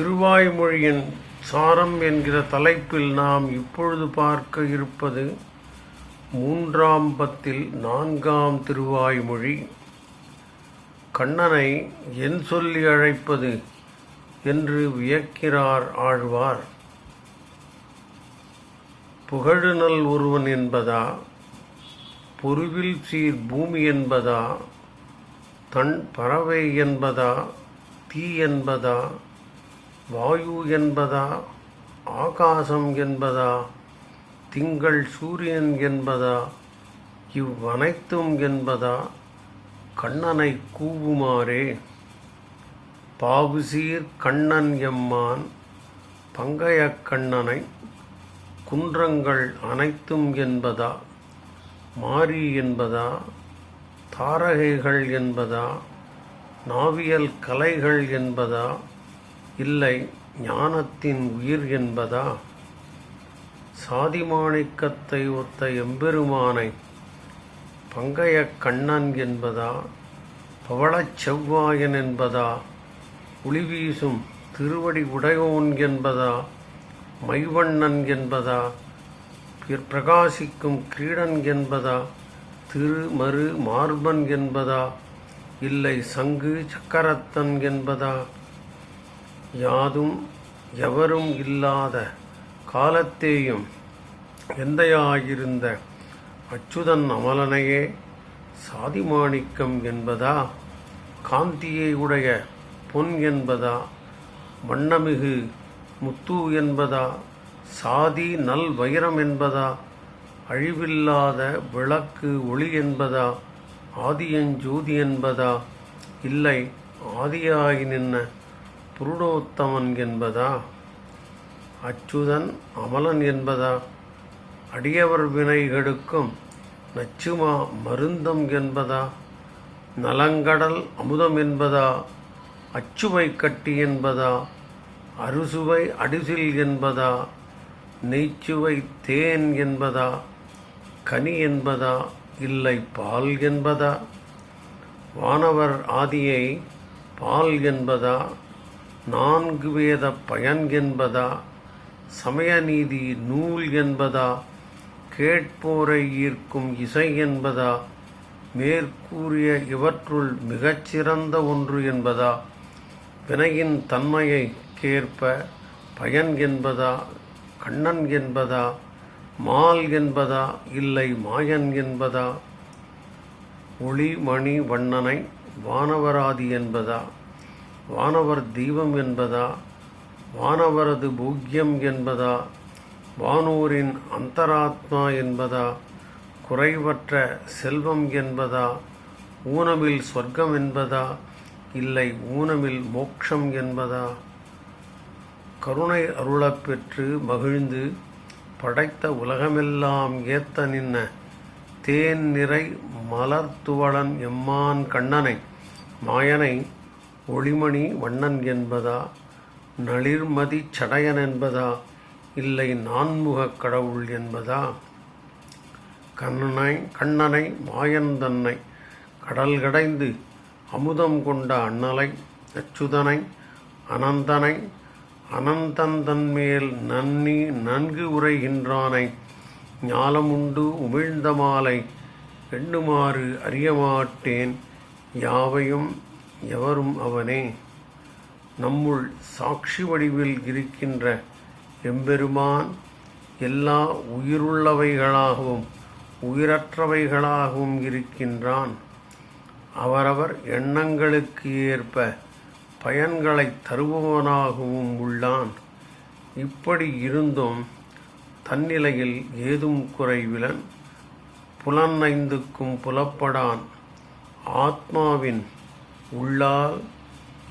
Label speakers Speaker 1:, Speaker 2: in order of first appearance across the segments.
Speaker 1: திருவாய்மொழியின் சாரம் என்கிற தலைப்பில் நாம் இப்பொழுது பார்க்க இருப்பது மூன்றாம் பத்தில் நான்காம் திருவாய்மொழி. கண்ணனை என் சொல்லி அழைப்பது என்று வியக்கிறார் ஆழ்வார். புகழுநல் ஒருவன் என்பதா? பொருவில் சீர் பூமி என்பதா? தன் பறவை என்பதா? தீ என்பதா? வாயு என்பதா ஆகாசம் என்பதா திங்கள் சூரியன் என்பதா இவ்வனைத்தும் என்பதா கண்ணனை கூவுமாறே. பாவுசீர் கண்ணன் எம்மான் பங்கையக் கண்ணனை குன்றங்கள் அனைத்தும் என்பதா மாரி என்பதா தாரகைகள் என்பதா நாவியல் கலைகள் என்பதா இல்லை ஞானத்தின் உயிர் என்பதா? சாதிமாணிக்கத்தை ஒத்த எம்பெருமானை பங்கையக் கண்ணன் என்பதா? பவளச் செவ்வாயன் என்பதா? ஒளி வீசும் திருவடி உடையோன் என்பதா? மைவண்ணன் என்பதா? பிற- பிரகாசிக்கும் கிரீடன் என்பதா? திரு மறு மார்பன் என்பதா? இல்லை சங்கு சக்கரத்தன் என்பதா? யாதும் எவரும் இல்லாத காலத்தேயும் எந்தையாயிருந்த அச்சுதன் அமலனையே சாதிமாணிக்கம் என்பதா? காந்தியை உடைய பொன் என்பதா? வண்ணமிகு முத்து என்பதா? சாதி நல் வைரம் என்பதா? அழிவில்லாத விளக்கு ஒளி என்பதா? ஆதியஞ்சோதி என்பதா? இல்லை ஆதியாகி நின்ன புருடோத்தமன் என்பதா அச்சுதன் அமலன் என்பதா? அடியவர் வினைகெடுக்கும் நச்சுமா மருந்தம் என்பதா நலங்கடல் அமுதம் என்பதா? அச்சுவை கட்டி என்பதா? அறுசுவை அடிசில் என்பதா நெய்ச்சுவை தேன் என்பதா கனி என்பதா? இல்லை பால் என்பதா வானவர் ஆதியை பால் என்பதா நான்கு வேத பயன் என்பதா சமயநீதி நூல் என்பதா கேட்போரை ஈர்க்கும் இசை என்பதா மேற்கூறிய இவற்றுள் மிகச்சிறந்த ஒன்று என்பதா? வினையின் தன்மையை கேற்ப பயன் என்பதா கண்ணன் என்பதா மால் என்பதா இல்லை மாயன் என்பதா ஒளி மணி வண்ணனை வானவராதி என்பதா? வானவர் தெய்வம் என்பதா? வானவரது பூக்கியம் என்பதா? வானூரின் அந்தராத்மா என்பதா? குறைவற்ற செல்வம் என்பதா? ஊனமில் சொர்க்கம் என்பதா? இல்லை ஊனமில் மோட்சம் என்பதா? கருணை அருளப் பெற்று மகிழ்ந்து படைத்த உலகமெல்லாம் ஏத்த நின்ன தேன் நிறை மலர்த்துவளன் எம்மான் கண்ணனை மாயனை ஒளிமணி வண்ணன் என்பதா? நளிர்மதி சடையன் என்பதா? இல்லை நான்முகக் கடவுள் என்பதா? கண்ணனை கண்ணனை மாயன் தன்னை கடல் கடைந்து அமுதம் கொண்ட அண்ணலை அச்சுதனை அனந்தனை அனந்தந்தன்மேல் நன்னி நன்கு உரைகின்றானை ஞாலமுண்டு உமிழ்ந்த மாலை எண்ணுமாறு அறியமாட்டேன் யாவையும் எவரும் அவனே நம்முள் சாட்சி வடிவில் இருக்கின்ற எம்பெருமான் எல்லா உயிருள்ளவைகளாகவும் உயிரற்றவைகளாகவும் இருக்கின்றான். அவரவர் எண்ணங்களுக்கு ஏற்ப பயன்களை தருபவனாகவும் உள்ளான். இப்படி இருந்தும் தன்னிலையில் ஏதும் குறைவிலன் புலனைந்துக்கும் புலப்படான். ஆத்மாவின் உள்ளால்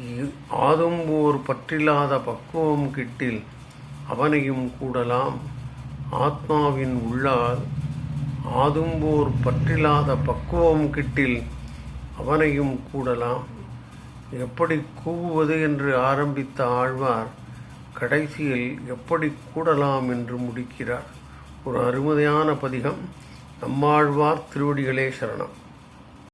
Speaker 1: இ- பற்றில்லாத பக்குவம் கிட்டில் அவனையும் கூடலாம். ஆத்மாவின் உள்ளால் ஆதும்போர் பற்றில்லாத பக்குவம் கிட்டில் அவனையும் கூடலாம். எப்படி கூவுவது என்று ஆரம்பித்த ஆழ்வார் கடைசியில் எப்படி கூடலாம் என்று முடிக்கிறார். ஒரு அருமதையான பதிகம். நம்மாழ்வார் திருவடிகளே சரணம்.